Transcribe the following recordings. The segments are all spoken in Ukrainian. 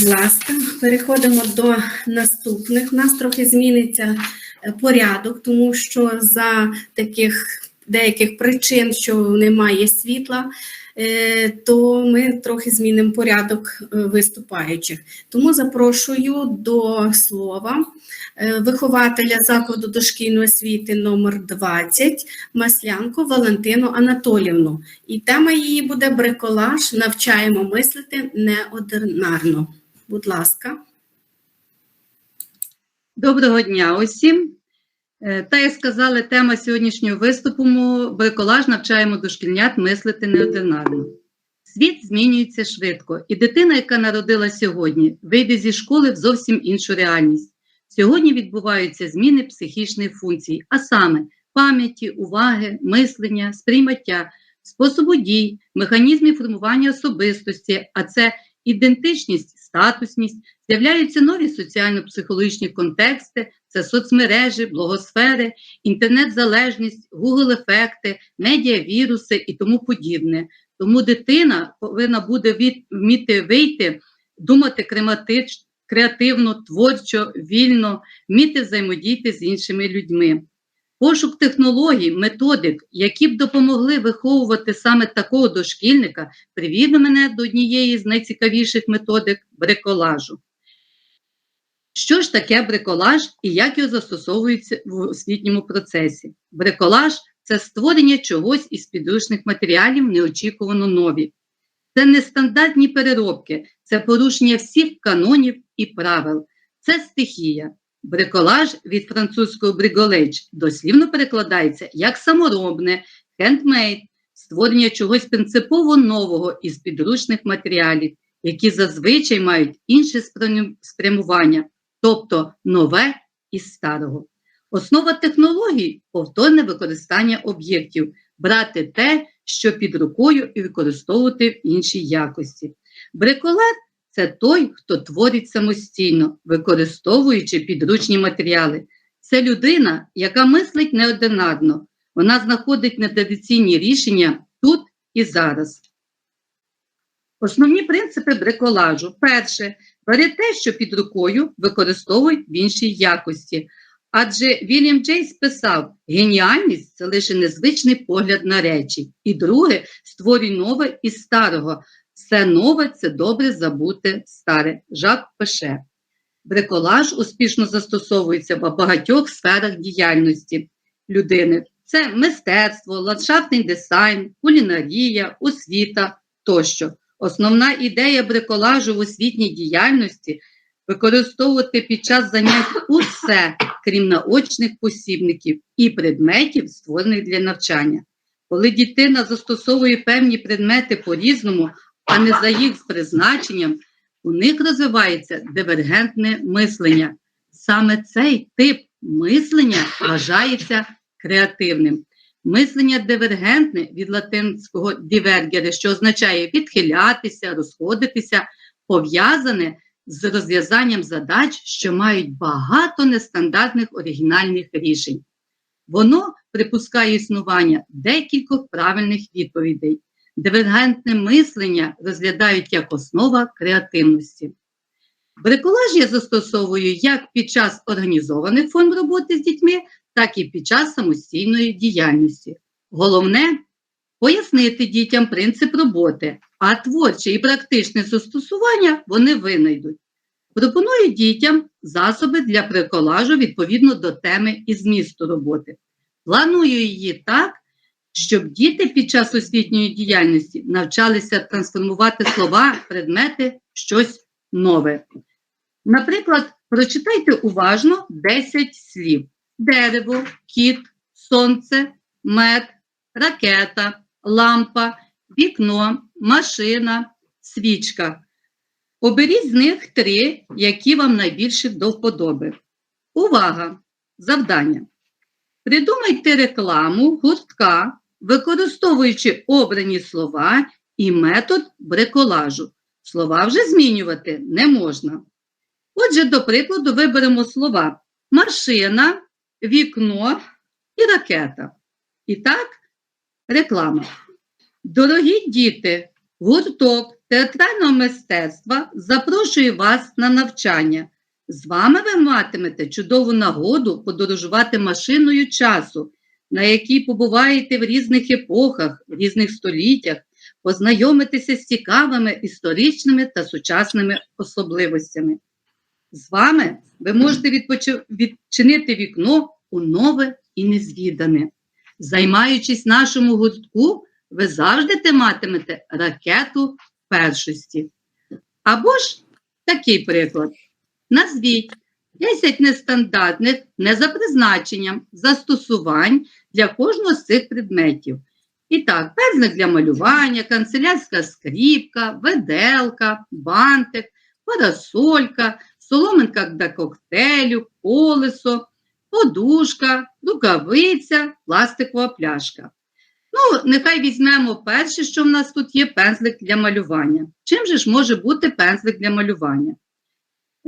Будь ласка, переходимо до наступних. У нас трохи зміниться е, порядок, тому що за таких деяких причин, що немає світла, е, то ми трохи змінимо порядок е, виступаючих. Тому запрошую до слова вихователя закладу дошкільної освіти номер 20 Маслянку Валентину Анатолівну. І тема її буде бриколаж. Навчаємо мислити неординарно. Будь ласка. Доброго дня усім. Е, Та як сказали, тема сьогоднішнього виступу бриколаж навчаємо дошкільнят мислити неординарно. Світ змінюється швидко, і дитина, яка народила сьогодні, вийде зі школи в зовсім іншу реальність. Сьогодні відбуваються зміни психічних функцій, а саме пам'яті, уваги, мислення, сприймаття, способу дій, механізмів формування особистості, а це ідентичність, статусність, з'являються нові соціально-психологічні контексти, це соцмережі, блогосфери, інтернет-залежність, Google-ефекти, медіавіруси і тому подібне. Тому дитина повинна буде від, вміти вийти, думати крематич, креативно, творчо, вільно, вміти взаємодіяти з іншими людьми. Пошук технологій, методик, які б допомогли виховувати саме такого дошкільника, привів мене до однієї з найцікавіших методик бриколажу. Що ж таке бриколаж і як його застосовується в освітньому процесі? Бриколаж це створення чогось із підручних матеріалів неочікувано нові. Це нестандартні переробки, це порушення всіх канонів і правил. Це стихія. Бриколаж від французького бриголеч дослівно перекладається як саморобне, хендмейд, створення чогось принципово нового із підручних матеріалів, які зазвичай мають інше спрямування, тобто нове із старого. Основа технологій повторне використання об'єктів, брати те, що під рукою, і використовувати в іншій якості. Бриколер це той, хто творить самостійно, використовуючи підручні матеріали. Це людина, яка мислить неординарно. Вона знаходить нетрадиційні рішення тут і зараз. Основні принципи бриколажу. Перше, бери те, що під рукою використовуй в іншій якості. Адже Вільям Джейс писав: геніальність це лише незвичний погляд на речі. І друге, створюй нове із старого. Все нове це добре забути старе. Жак Пеше. Бриколаж успішно застосовується в багатьох сферах діяльності людини. Це мистецтво, ландшафтний дизайн, кулінарія, освіта тощо. Основна ідея бриколажу в освітній діяльності використовувати під час занять усе, крім наочних посібників і предметів, створених для навчання. Коли дитина застосовує певні предмети по-різному, а не за їх призначенням, у них розвивається дивергентне мислення. Саме цей тип мислення вважається креативним. Мислення дивергентне від латинського дивергере, що означає відхилятися, розходитися, пов'язане з розв'язанням задач, що мають багато нестандартних оригінальних рішень. Воно припускає існування декількох правильних відповідей. Дивергентне мислення розглядають як основа креативності. Бриколаж я застосовую як під час організованих форм роботи з дітьми, так і під час самостійної діяльності. Головне пояснити дітям принцип роботи, а творче і практичне застосування вони винайдуть. Пропоную дітям засоби для бриколажу відповідно до теми і змісту роботи. Планую її так, щоб діти під час освітньої діяльності навчалися трансформувати слова, предмети в щось нове. Наприклад, прочитайте уважно 10 слів: дерево, кіт, сонце, мед, ракета, лампа, вікно, машина, свічка. Оберіть з них три, які вам найбільше до вподоби. Увага! Завдання. Придумайте рекламу гуртка, використовуючи обрані слова і метод бриколажу. Слова вже змінювати не можна. Отже, до прикладу, виберемо слова машина, вікно і ракета. І так, реклама. Дорогі діти, гурток театрального мистецтва запрошує вас на навчання. З вами ви матимете чудову нагоду подорожувати машиною часу, на якій побуваєте в різних епохах, в різних століттях, познайомитися з цікавими історичними та сучасними особливостями. З вами ви можете відпочи- відчинити вікно у нове і незвідане. Займаючись нашому гуртку, ви завжди матимете ракету першості. Або ж такий приклад. Назвіть 10 нестандартних, не за призначенням, застосувань для кожного з цих предметів. І так, пензлик для малювання, канцелярська скріпка, веделка, бантик, парасолька, соломинка для коктейлю, колесо, подушка, рукавиця, пластикова пляшка. Ну, нехай візьмемо перше, що в нас тут є пензлик для малювання. Чим же ж може бути пензлик для малювання?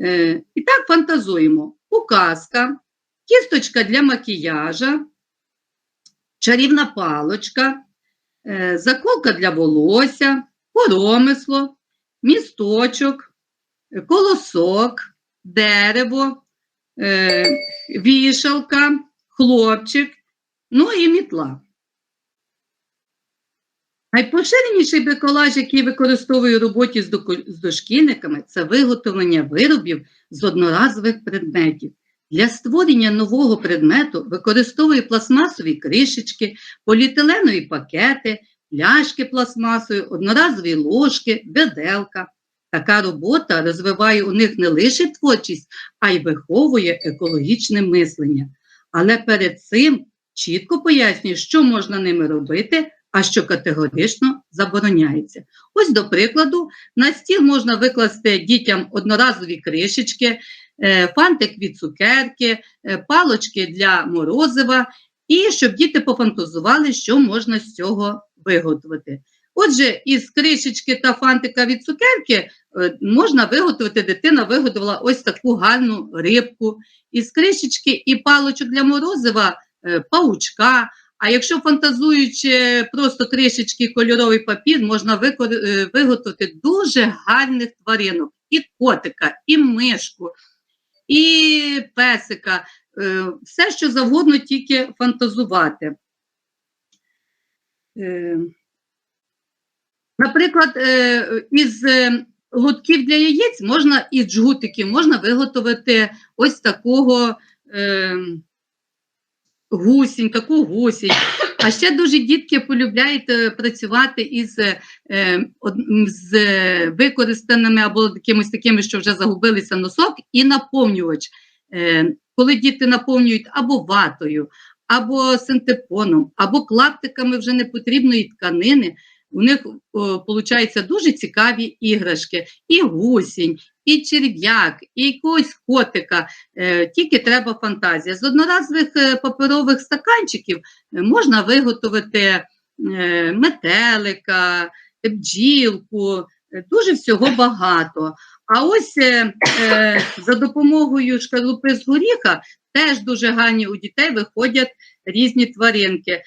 Е, і так фантазуємо. Указка, кісточка для макіяжа, чарівна палочка, е, заколка для волосся, коромисло, місточок, колосок, дерево, е, вішалка, хлопчик, ну і мітла. Найпоширеніший бриколаж, який використовує у роботі з дошкільниками, це виготовлення виробів з одноразових предметів. Для створення нового предмету використовує пластмасові кришечки, поліетиленові пакети, пляшки пластмасові, одноразові ложки, веделка. Така робота розвиває у них не лише творчість, а й виховує екологічне мислення. Але перед цим чітко пояснює, що можна ними робити, а що категорично забороняється. Ось, до прикладу, на стіл можна викласти дітям одноразові кришечки, е, фантик від цукерки, е, палочки для морозива, і щоб діти пофантазували, що можна з цього виготовити. Отже, із кришечки та фантика від цукерки е, можна виготовити, дитина виготовила ось таку гарну рибку. Із кришечки і палочок для морозива паучка. А якщо фантазуючи просто кришечки кольоровий папір, можна е, виготовити дуже гарних тваринок: і котика, і мишку, і песика, е, все, що завгодно, тільки фантазувати. Е, Наприклад, із лотків для яєць можна із джгутиків можна виготовити ось такого гусінь, таку гусінь. А ще дуже дітки полюбляють е, працювати із, е, з е, використаними або якимось такими, що вже загубилися носок, і наповнювач. Коли діти наповнюють або ватою, або синтепоном, або клаптиками вже непотрібної тканини, у них виходять дуже цікаві іграшки, і гусінь, і черв'як, і якогось котика. Е, Тільки треба фантазія. З одноразових е, паперових стаканчиків е, можна виготовити метелика, бджілку, дуже всього багато. А ось за допомогою шкарлупи з горіха теж дуже гарні у дітей виходять різні тваринки.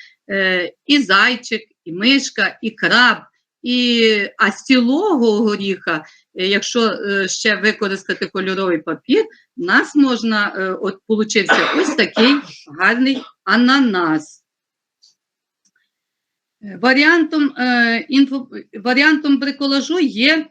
І зайчик, і мишка, і краб. І, а горіха, е, якщо е, ще використати кольоровий папір, у нас можна, е, от получився ось такий гарний ананас. Варіантом, інфо, варіантом бриколажу є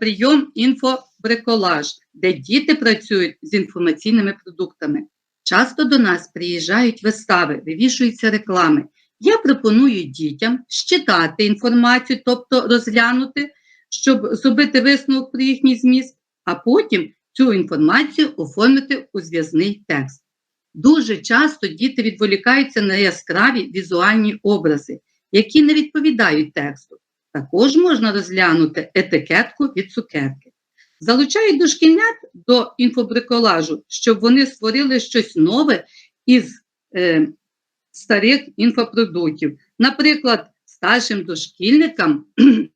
прийом інфобриколаж, де діти працюють з інформаційними продуктами. Часто до нас приїжджають вистави, вивішуються реклами. Я пропоную дітям считати інформацію, тобто розглянути, щоб зробити висновок про їхній зміст, а потім цю інформацію оформити у зв'язний текст. Дуже часто діти відволікаються на яскраві візуальні образи, які не відповідають тексту. Також можна розглянути етикетку від цукерки. Залучають дошкільнят до інфобриколажу, щоб вони створили щось нове із е, старих інфопродуктів. Наприклад, старшим дошкільникам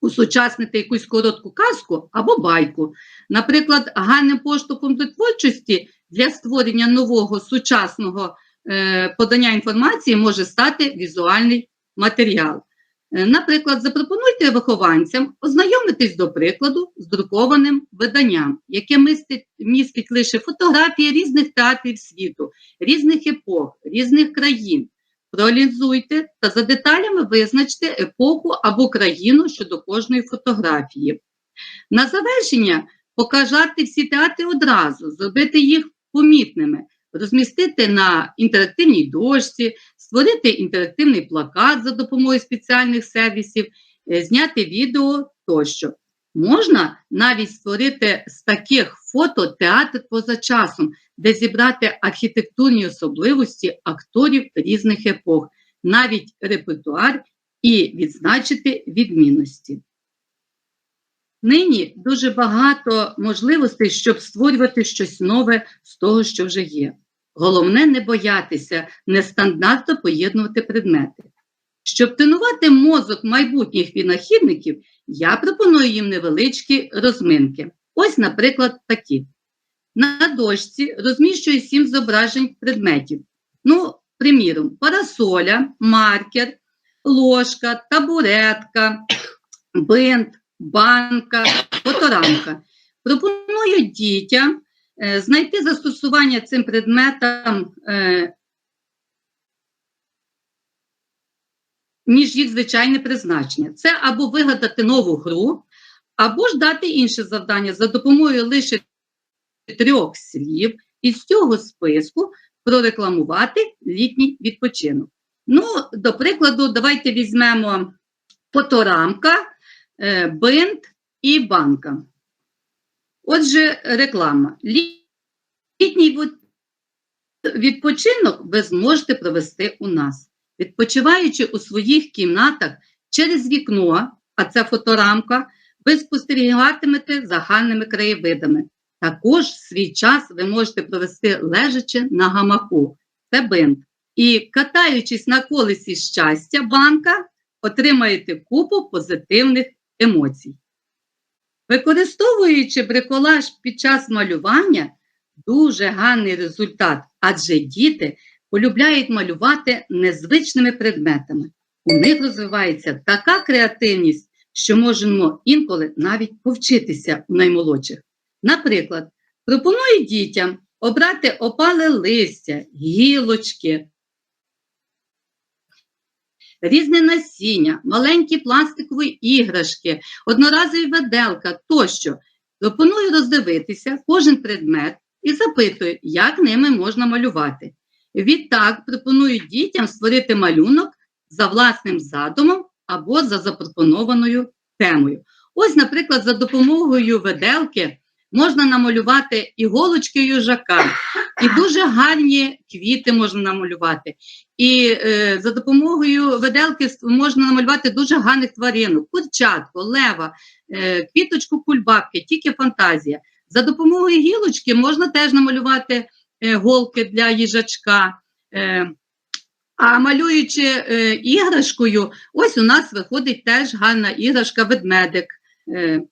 усучаснити якусь коротку казку або байку. Наприклад, гарним поштовхом до творчості для створення нового сучасного е, подання інформації може стати візуальний матеріал. Е, Наприклад, запропонуйте вихованцям ознайомитись до прикладу з друкованим виданням, яке містить, містить лише фотографії різних театрів світу, різних епох, різних країн. Проаналізуйте та за деталями визначте епоху або країну щодо кожної фотографії. На завершення показати всі театри одразу, зробити їх помітними, розмістити на інтерактивній дошці, створити інтерактивний плакат за допомогою спеціальних сервісів, е, зняти відео тощо. Можна навіть створити з таких фото театр поза часом, де зібрати архітектурні особливості акторів різних епох, навіть репертуар і відзначити відмінності. Нині дуже багато можливостей, щоб створювати щось нове з того, що вже є. Головне не боятися нестандартно поєднувати предмети. Щоб тренувати мозок майбутніх винахідників, я пропоную їм невеличкі розминки. Ось, наприклад, такі. На дошці розміщую сім зображень предметів. Ну, приміром, парасоля, маркер, ложка, табуретка, бинт, банка, фоторамка. Пропоную дітям знайти застосування цим предметам, е, ніж їх звичайне призначення. Це або вигадати нову гру, або ж дати інше завдання за допомогою лише трьох слів із цього списку прорекламувати літній відпочинок. Ну, до прикладу, давайте візьмемо фоторамка, е, бинт і банка. Отже, реклама. Літній відпочинок ви зможете провести у нас, відпочиваючи у своїх кімнатах через вікно, а це фоторамка, ви спостерігатимете за гарними краєвидами. Також свій час ви можете провести лежачи на гамаку, це бинт. І катаючись на колесі щастя, банка, отримаєте купу позитивних емоцій. Використовуючи бриколаж під час малювання, дуже гарний результат, адже діти полюбляють малювати незвичними предметами. У них розвивається така креативність, що можемо інколи навіть повчитися у наймолодших. Наприклад, пропоную дітям обрати опале листя, гілочки, різне насіння, маленькі пластикові іграшки, одноразові веделка тощо. Пропоную роздивитися кожен предмет і запитую, як ними можна малювати. Відтак пропоную дітям створити малюнок за власним задумом або за запропонованою темою. Ось, наприклад, за допомогою веделки можна намалювати іголочки южака, і дуже гарні квіти можна намалювати. І е, за допомогою веделки можна намалювати дуже гарних тваринок, курчатку, лева, е, квіточку кульбабки, тільки фантазія. За допомогою гілочки можна теж намалювати е, голки для їжачка. Е, а малюючи е, іграшкою, ось у нас виходить теж гарна іграшка ведмедик. Е,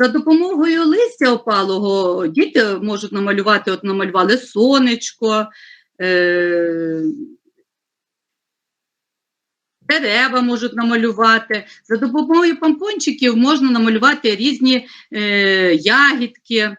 за допомогою листя опалого діти можуть намалювати, от намалювали сонечко, е, дерева можуть намалювати. За допомогою помпончиків можна намалювати різні е, ягідки.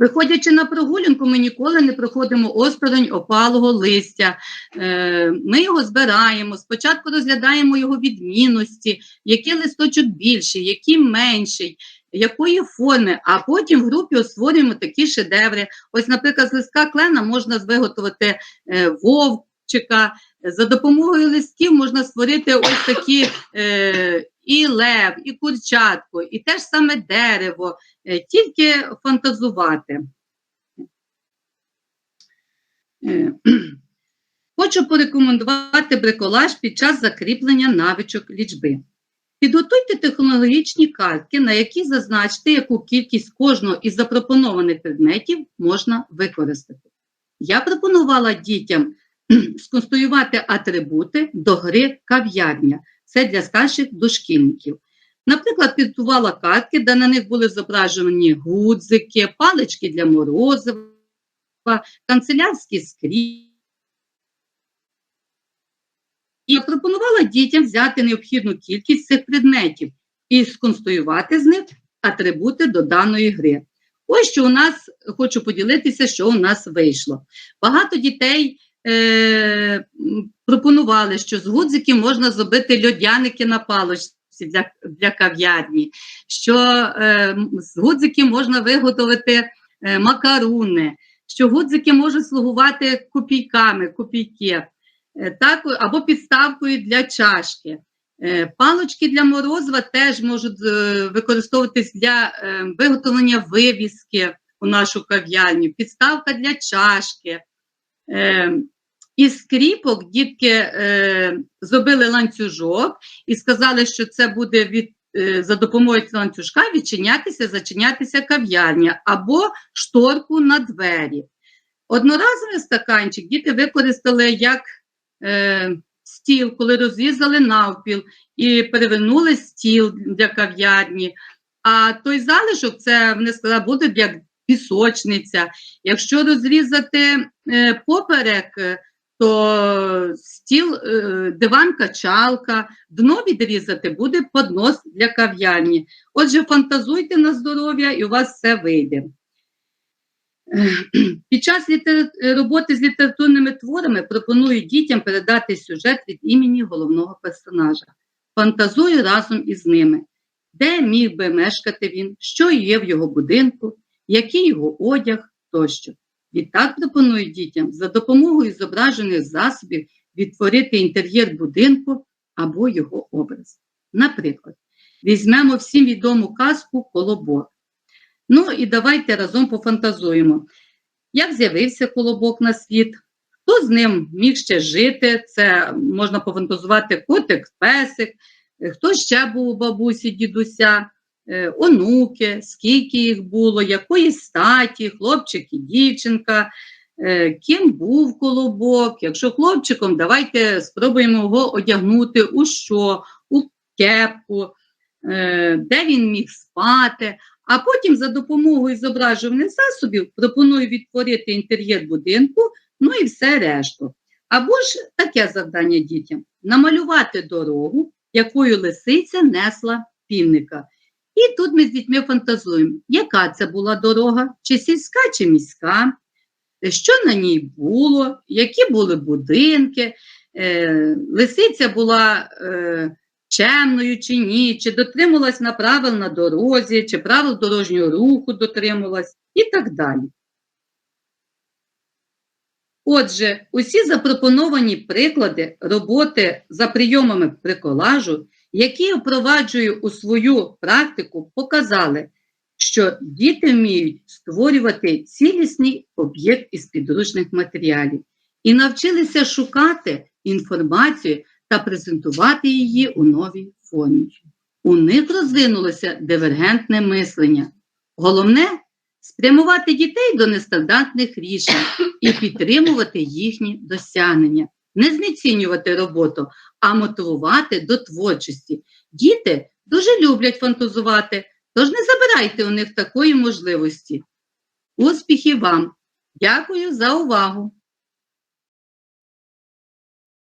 Виходячи на прогулянку, ми ніколи не проходимо осторонь опалого листя. Е, Ми його збираємо, спочатку розглядаємо його відмінності, який листочок більший, який менший, якої форми, а потім в групі створюємо такі шедеври. Ось, наприклад, з листка клена можна виготовити е, вовчика. За допомогою листків можна створити ось такі е, і лев, і курчатку, і те ж саме дерево, е, тільки фантазувати. Е, Хочу порекомендувати бриколаж під час закріплення навичок лічби. Підготуйте технологічні картки, на які зазначте, яку кількість кожного із запропонованих предметів можна використати. Я пропонувала дітям сконструювати атрибути до гри кав'ярня. Це для старших дошкільників. Наприклад, підготувала картки, де на них були зображені гудзики, палички для морозива, канцелярські скрі і пропонувала дітям взяти необхідну кількість цих предметів і сконструювати з них атрибути до даної гри. Ось що у нас хочу поділитися, що у нас вийшло. Багато дітей е, пропонували, що з гудзиків можна зробити льодяники на палочці для, для кав'ярні, що е, з гудзиків можна виготовити е, макаруни, що гудзики можуть слугувати копійками, копійки, е, так, або підставкою для чашки. Е, Палочки для морозива теж можуть е, використовуватись для е, виготовлення вивіски у нашу кав'ярню, підставка для чашки. Е, Із скріпок дітки е, зробили ланцюжок і сказали, що це буде від, е, за допомогою ланцюжка відчинятися, зачинятися кав'ярня або шторку на двері. Одноразовий стаканчик діти використали як е, стіл, коли розрізали навпіл і перевернули стіл для кав'ярні. А той залишок, це вони сказали, буде як пісочниця. Якщо розрізати е, поперек, е, то стіл, е, диван качалка, дно відрізати буде поднос для кав'ярні. Отже, фантазуйте на здоров'я і у вас все вийде. Під час роботи з літературними творами пропоную дітям передати сюжет від імені головного персонажа. Фантазую разом із ними, де міг би мешкати він, що є в його будинку, який його одяг тощо. Відтак пропоную дітям за допомогою зображених засобів відтворити інтер'єр будинку або його образ. Наприклад, візьмемо всім відому казку Колобок. Ну і давайте разом пофантазуємо. Як з'явився колобок на світ? Хто з ним міг ще жити? Це можна пофантазувати котик, песик, хто ще був у бабусі, дідуся, онуки, скільки їх було, якої статі, хлопчик і дівчинка, е, ким був колобок. Якщо хлопчиком, давайте спробуємо його одягнути у що, у кепку, е, де він міг спати. А потім за допомогою зображувальних засобів пропоную відтворити інтер'єр будинку, ну і все решту. Або ж таке завдання дітям: намалювати дорогу, якою лисиця несла півника. І тут ми з дітьми фантазуємо, яка це була дорога, чи сільська, чи міська, що на ній було, які були будинки, е, лисиця була е, чемною чи ні, чи дотримувалась на правил на дорозі, чи правил дорожнього руху дотримувалась і так далі. Отже, усі запропоновані приклади роботи за прийомами приколажу, які я впроваджую у свою практику, показали, що діти вміють створювати цілісний об'єкт із підручних матеріалів і навчилися шукати інформацію та презентувати її у новій формі. У них розвинулося дивергентне мислення. Головне спрямувати дітей до нестандартних рішень і підтримувати їхні досягнення, не знецінювати роботу, а мотивувати до творчості. Діти дуже люблять фантазувати, тож не забирайте у них такої можливості. Успіхів вам! Дякую за увагу!